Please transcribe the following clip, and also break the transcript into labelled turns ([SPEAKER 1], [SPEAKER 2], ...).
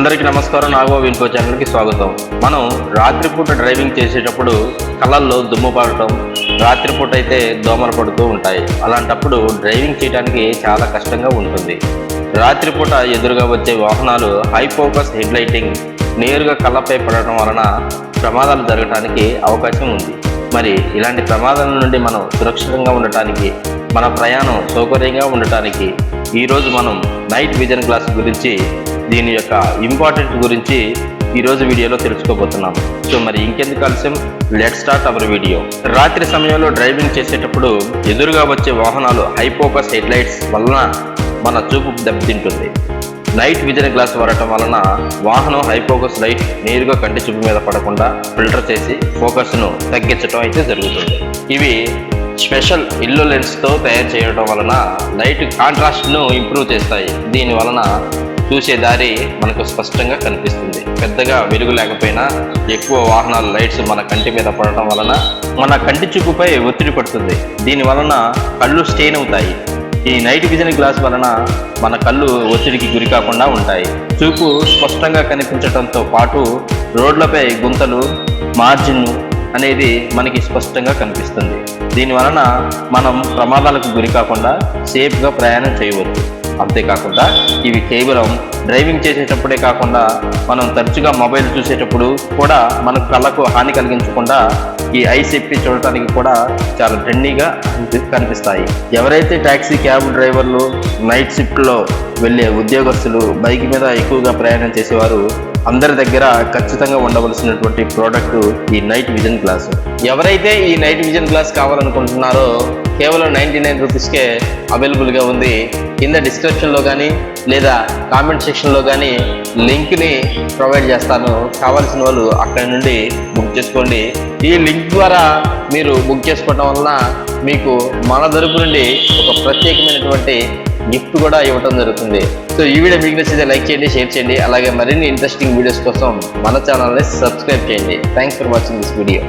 [SPEAKER 1] అందరికీ నమస్కారం. నాగో ఇన్ఫో ఛానల్కి స్వాగతం. మనం రాత్రిపూట డ్రైవింగ్ చేసేటప్పుడు కళ్ళల్లో దుమ్ము పడటం రాత్రిపూట అయితే దోమలు పడుతూ ఉంటాయి. అలాంటప్పుడు డ్రైవింగ్ చేయడానికి చాలా కష్టంగా ఉంటుంది. రాత్రిపూట ఎదురుగా వచ్చే వాహనాలు హై ఫోకస్ హెడ్ లైటింగ్ నేరుగా కళ్ళపై పడటం వలన ప్రమాదాలు జరగడానికి అవకాశం ఉంది. మరి ఇలాంటి ప్రమాదాల నుండి మనం సురక్షితంగా ఉండటానికి మన ప్రయాణం సౌకర్యంగా ఉండటానికి ఈరోజు మనం నైట్ విజన్ గ్లాస్ గురించి దీని యొక్క ఇంపార్టెంట్ గురించి ఈరోజు వీడియోలో తెలుసుకోబోతున్నాం. సో మరి ఇంకెందుకు ఆలస్యం? లెట్ స్టార్ట్ అవర్ వీడియో రాత్రి సమయంలో డ్రైవింగ్ చేసేటప్పుడు ఎదురుగా వచ్చే వాహనాలు హైపోకస్ హెడ్ లైట్స్ వలన మన చూపు దెబ్బతింటుంది. నైట్ విజన్ గ్లాస్ వాడటం వలన వాహనం హైపోకస్ లైట్ నేరుగా కంటి చూపు మీద పడకుండా ఫిల్టర్ చేసి ఫోకస్ను తగ్గించడం అయితే జరుగుతుంది. ఇవి స్పెషల్ ఇల్లు లెన్స్తో తయారు చేయడం వలన లైట్ కాంట్రాస్ట్ను ఇంప్రూవ్ చేస్తాయి. దీని వలన చూసే దారి మనకు స్పష్టంగా కనిపిస్తుంది. పెద్దగా వెలుగు లేకపోయినా ఎక్కువ వాహనాల లైట్స్ మన కంటి మీద పడటం వలన మన కంటి చూపుపై ఒత్తిడి పడుతుంది. దీని వలన కళ్ళు స్టెయిన్ అవుతాయి. ఈ నైట్ విజన్ గ్లాస్ వలన మన కళ్ళు ఒత్తిడికి గురి కాకుండా ఉంటాయి. చూపు స్పష్టంగా కనిపించడంతో పాటు రోడ్లపై గుంతలు మార్జిన్ అనేది మనకి స్పష్టంగా కనిపిస్తుంది. దీని వలన మనం ప్రమాదాలకు గురి కాకుండా సేఫ్గా ప్రయాణం చేయవచ్చు. అంతేకాకుండా ఇవి కేవలం డ్రైవింగ్ చేసేటప్పుడే కాకుండా మనం తరచుగా మొబైల్ చూసేటప్పుడు కూడా మనకు కళ్ళకు హాని కలిగించకుండా ఈ ఐ సేఫ్టీ చూడటానికి కూడా చాలా ట్రెండీగా కనిపిస్తాయి. ఎవరైతే ట్యాక్సీ క్యాబ్ డ్రైవర్లు నైట్ షిఫ్ట్లో వెళ్ళే ఉద్యోగస్తులు బైక్ మీద ఎక్కువగా ప్రయాణం చేసేవారు అందరి దగ్గర ఖచ్చితంగా ఉండవలసినటువంటి ప్రోడక్ట్ ఈ నైట్ విజన్ గ్లాస్ ఎవరైతే ఈ నైట్ విజన్ గ్లాస్ కావాలనుకుంటున్నారో కేవలం నైంటీ నైన్ రూపీస్కే అవైలబుల్గా ఉంది. కింద డిస్క్రిప్షన్లో కానీ లేదా కామెంట్ సెక్షన్లో కానీ లింక్ని ప్రొవైడ్ చేస్తాను. కావాల్సిన వాళ్ళు అక్కడి నుండి బుక్ చేసుకోండి. ఈ లింక్ ద్వారా మీరు బుక్ చేసుకోవటం వలన మీకు మన తరపు నుండి ఒక ప్రత్యేకమైనటువంటి గిఫ్ట్ కూడా ఇవ్వడం జరుగుతుంది. సో ఈ వీడియో మీకు నచ్చితే లైక్ చేయండి షేర్ చేయండి. అలాగే మరిన్ని ఇంట్రెస్టింగ్ వీడియోస్ కోసం మన ఛానల్ని సబ్స్క్రైబ్ చేయండి. Thanks for watching this video